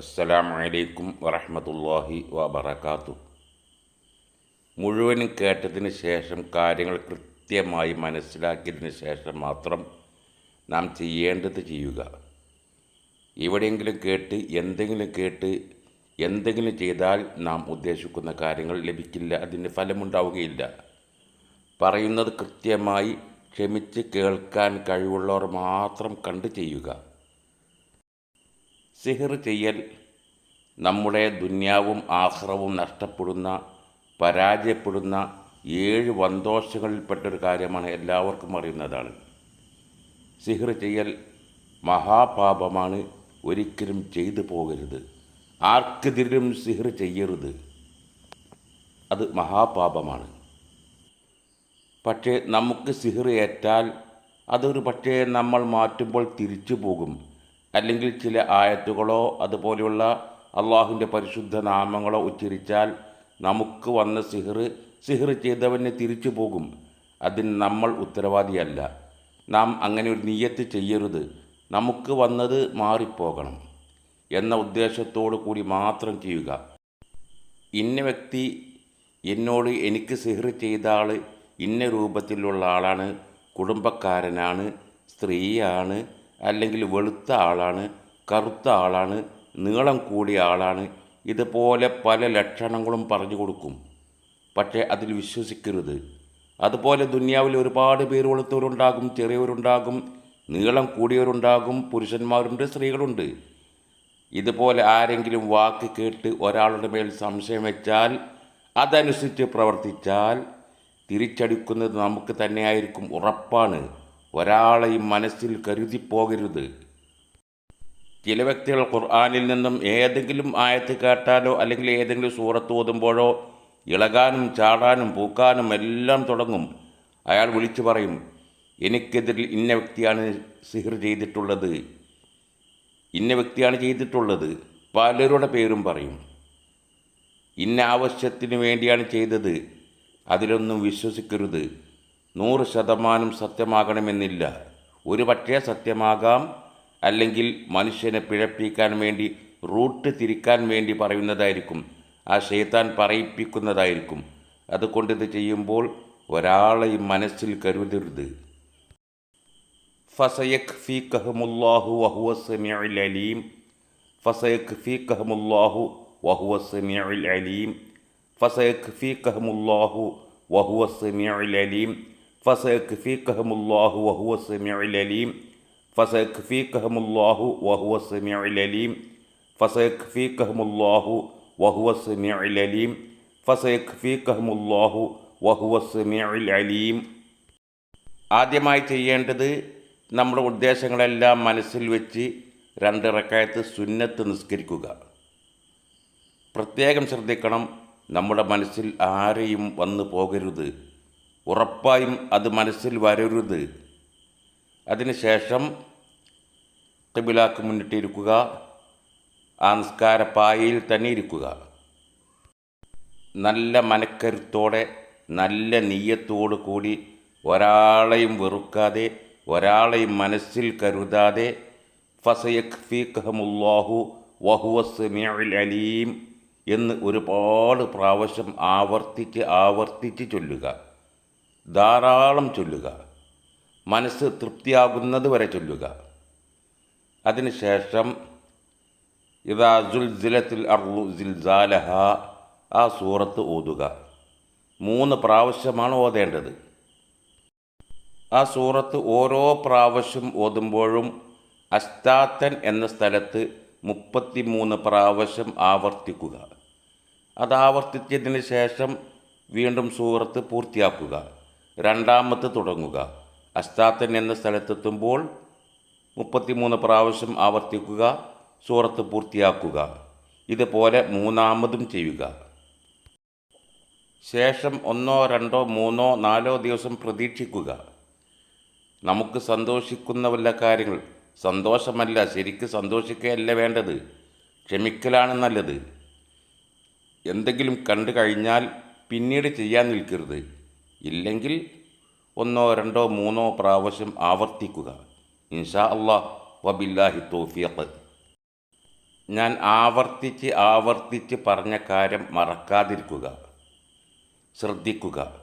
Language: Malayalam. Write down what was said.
അസ്സലാമു അലൈക്കും വറഹ്മത്തുള്ളാഹി വബറകാത്തു മുഴുവനും കേട്ടതിന് ശേഷം കാര്യങ്ങൾ കൃത്യമായി മനസ്സിലാക്കിയതിന് ശേഷം മാത്രം നാം ചെയ്യേണ്ടത് ചെയ്യുക. എവിടെയെങ്കിലും കേട്ട് എന്തെങ്കിലും കേട്ട് എന്തെങ്കിലും ചെയ്താൽ നാം ഉദ്ദേശിക്കുന്ന കാര്യങ്ങൾ ലഭിക്കില്ല അതിന് ഫലമുണ്ടാവുകയില്ല. പറയുന്നത് കൃത്യമായി ക്ഷമിച്ച് കേൾക്കാൻ കഴിവുള്ളവർ മാത്രം കണ്ട് ചെയ്യുക. സിഹിർ ചെയ്യൽ നമ്മുടെ ദുന്യാവും ആഹ്റവും നഷ്ടപ്പെടുന്ന പരാജയപ്പെടുന്ന ഏഴ് വന്തോഷങ്ങളിൽപ്പെട്ടൊരു കാര്യമാണ് എല്ലാവർക്കും അറിയുന്നതാണ്. സിഹിർ ചെയ്യൽ മഹാപാപമാണ് ഒരിക്കലും ചെയ്തു പോകരുത്. ആർക്കെതിരും സിഹിർ ചെയ്യരുത്. അത് മഹാപാപമാണ്. പക്ഷേ നമുക്ക് സിഹിർ ഏറ്റാൽ അതൊരു പക്ഷേ നമ്മൾ മാറ്റുമ്പോൾ തിരിച്ചു പോകും. അല്ലെങ്കിൽ ചില ആയത്തുകളോ അതുപോലെയുള്ള അള്ളാഹുവിന്റെ പരിശുദ്ധ നാമങ്ങളോ ഉച്ചരിച്ചാൽ നമുക്ക് വന്ന സിഹർ സിഹർ ചെയ്തവന് തിരിച്ചു പോകും. അതിന് നമ്മൾ ഉത്തരവാദിയല്ല. നാം അങ്ങനെ ഒരു നീയത്ത് ചെയ്യരുത്. നമുക്ക് വന്നത് മാറിപ്പോകണം എന്ന ഉദ്ദേശത്തോടു കൂടി മാത്രം ചെയ്യുക. ഇന്ന വ്യക്തി എന്നോട് എനിക്ക് സിഹർ ചെയ്ത ആൾ ഇന്ന രൂപത്തിലുള്ള ആളാണ് കുടുംബക്കാരനാണ് സ്ത്രീയാണ് അല്ലെങ്കിൽ വെളുത്ത ആളാണ് കറുത്ത ആളാണ് നീളം കൂടിയ ആളാണ് ഇതുപോലെ പല ലക്ഷണങ്ങളും പറഞ്ഞു കൊടുക്കും. പക്ഷേ അതിൽ വിശ്വസിക്കരുത്. അതുപോലെ ദുനിയാവിൽ ഒരുപാട് പേര് വെളുത്തവരുണ്ടാകും ചെറിയവരുണ്ടാകും നീളം കൂടിയവരുണ്ടാകും പുരുഷന്മാരുണ്ട് സ്ത്രീകളുണ്ട്. ഇതുപോലെ ആരെങ്കിലും വാക്ക് കേട്ട് ഒരാളുടെ മേൽ സംശയം വെച്ചാൽ അതനുസരിച്ച് പ്രവർത്തിച്ചാൽ തിരിച്ചടിക്കുന്നത് നമുക്ക് തന്നെയായിരിക്കും ഉറപ്പാണ്. ഒരാളെയും മനസ്സിൽ കരുതിപ്പോകരുത്. ചില വ്യക്തികൾ ഖുർആാനിൽ നിന്നും ഏതെങ്കിലും ആയത്ത് കേട്ടാലോ അല്ലെങ്കിൽ ഏതെങ്കിലും സൂറത്ത് ഓതുമ്പോഴോ ഇളകാനും ചാടാനും പൂക്കാനും എല്ലാം തുടങ്ങും. അയാൾ വിളിച്ചു പറയും എനിക്കെതിരിൽ ഇന്ന വ്യക്തിയാണ് സിഹിർ ചെയ്തിട്ടുള്ളത്. ഇന്ന വ്യക്തിയാണ് ചെയ്തിട്ടുള്ളത്. പലരുടെ പേരും പറയും ഇന്ന ആവശ്യത്തിന് വേണ്ടിയാണ് ചെയ്തത്. അതിലൊന്നും വിശ്വസിക്കരുത്. നൂറ് ശതമാനം സത്യമാകണമെന്നില്ല. ഒരു പക്ഷേ സത്യമാകാം. അല്ലെങ്കിൽ മനുഷ്യനെ പിഴപ്പിക്കാൻ വേണ്ടി റൂട്ട് തിരിക്കാൻ വേണ്ടി പറയുന്നതായിരിക്കും. ആ ഷെയ്ത്താൻ പറയിപ്പിക്കുന്നതായിരിക്കും. അതുകൊണ്ട് ഇത് ചെയ്യുമ്പോൾ ഒരാളെയും മനസ്സിൽ കരുതരുത്. ഫസയഖ് ഫി കഹമുല്ലാഹു വഹുവ സമീഉൽ അലീം. ഫസയഖ് ഫി കഹമുല്ലാഹു വഹുവ സമീഉൽ അലീം. ഫസയഖ് ഫി കഹമുല്ലാഹു വഹുവ സമീഉൽ അലീം. ഫസയക് ഫി കഹമുല്ലാഹു വഹുവ സമീഉൽ അലീം ഫസയക് ഫി കഹമുല്ലാഹു വഹുവ സമീഉൽ അലീം ഫസയക് ഫി കഹമുല്ലാഹു വഹുവ സമീഉൽ അലീം ഫസയക് ഫി വഹുവ സമീഉൽ അലീം ആദ്യമായി ചെയ്യേണ്ടത് നമ്മുടെ ഉദ്ദേശങ്ങളെല്ലാം മനസ്സിൽ വെച്ച് രണ്ട് റക്കായത്ത് സുന്നത്ത് നിസ്കരിക്കുക. പ്രത്യേകം ശ്രദ്ധിക്കണം നമ്മുടെ മനസ്സിൽ ആരെയും വന്നു പോകരുത്. ഉറപ്പായും അത് മനസ്സിൽ വരരുത്. അതിനുശേഷം കിബിലാക്ക് മുന്നിട്ടിരിക്കുക. ആ നിസ്കാര പായയിൽ തന്നെ ഇരിക്കുക. നല്ല മനക്കരുത്തോടെ നല്ല നീയത്തോടു കൂടി ഒരാളെയും വെറുക്കാതെ ഒരാളെയും മനസ്സിൽ കരുതാതെ വഹുവസ് വഹുവസ്മിയുൽ അലീം എന്ന് ഒരുപാട് പ്രാവശ്യം ആവർത്തിച്ച് ആവർത്തിച്ച് ചൊല്ലുക. ധാരാളം ചൊല്ലുക. മനസ്സ് തൃപ്തിയാകുന്നത് വരെ ചൊല്ലുക. അതിനുശേഷം ഇതാ ജുൽസിലത്തിൽ അർലു ജിൽസാലഹ ആ സൂറത്ത് ഓതുക. മൂന്ന് പ്രാവശ്യമാണ് ഓതേണ്ടത്. ആ സൂറത്ത് ഓരോ പ്രാവശ്യം ഓതുമ്പോഴും അസ്താത്തൻ എന്ന സ്ഥലത്ത് മുപ്പത്തി മൂന്ന് പ്രാവശ്യം ആവർത്തിക്കുക. അത് ആവർത്തിച്ചതിന് ശേഷം വീണ്ടും സൂറത്ത് പൂർത്തിയാക്കുക. രണ്ടാമത്തെ തുടങ്ങുക. അസ്താത്തൻ എന്ന സ്ഥലത്തെത്തുമ്പോൾ മുപ്പത്തിമൂന്ന് പ്രാവശ്യം ആവർത്തിക്കുക സൂറത്ത് പൂർത്തിയാക്കുക. ഇതുപോലെ മൂന്നാമതും ചെയ്യുക. ശേഷം ഒന്നോ രണ്ടോ മൂന്നോ നാലോ ദിവസം പ്രതീക്ഷിക്കുക. നമുക്ക് സന്തോഷിക്കുന്ന വല്ല കാര്യങ്ങൾ. സന്തോഷമല്ല ശരിക്ക് സന്തോഷിക്കുകയല്ല വേണ്ടത്. ക്ഷമിക്കലാണ് നല്ലത്. എന്തെങ്കിലും കണ്ടു കഴിഞ്ഞാൽ പിന്നീട് ചെയ്യാൻ നിൽക്കരുത്. ഇല്ലെങ്കിൽ ഒന്നോ രണ്ടോ മൂന്നോ പ്രാവശ്യം ആവർത്തിക്കുക. ഇൻഷാ അള്ളാ വബില്ലാഹി തോഫിയത്ത് ഞാൻ ആവർത്തിച്ച് ആവർത്തിച്ച് പറഞ്ഞ കാര്യം മറക്കാതിരിക്കുക. ശ്രദ്ധിക്കുക.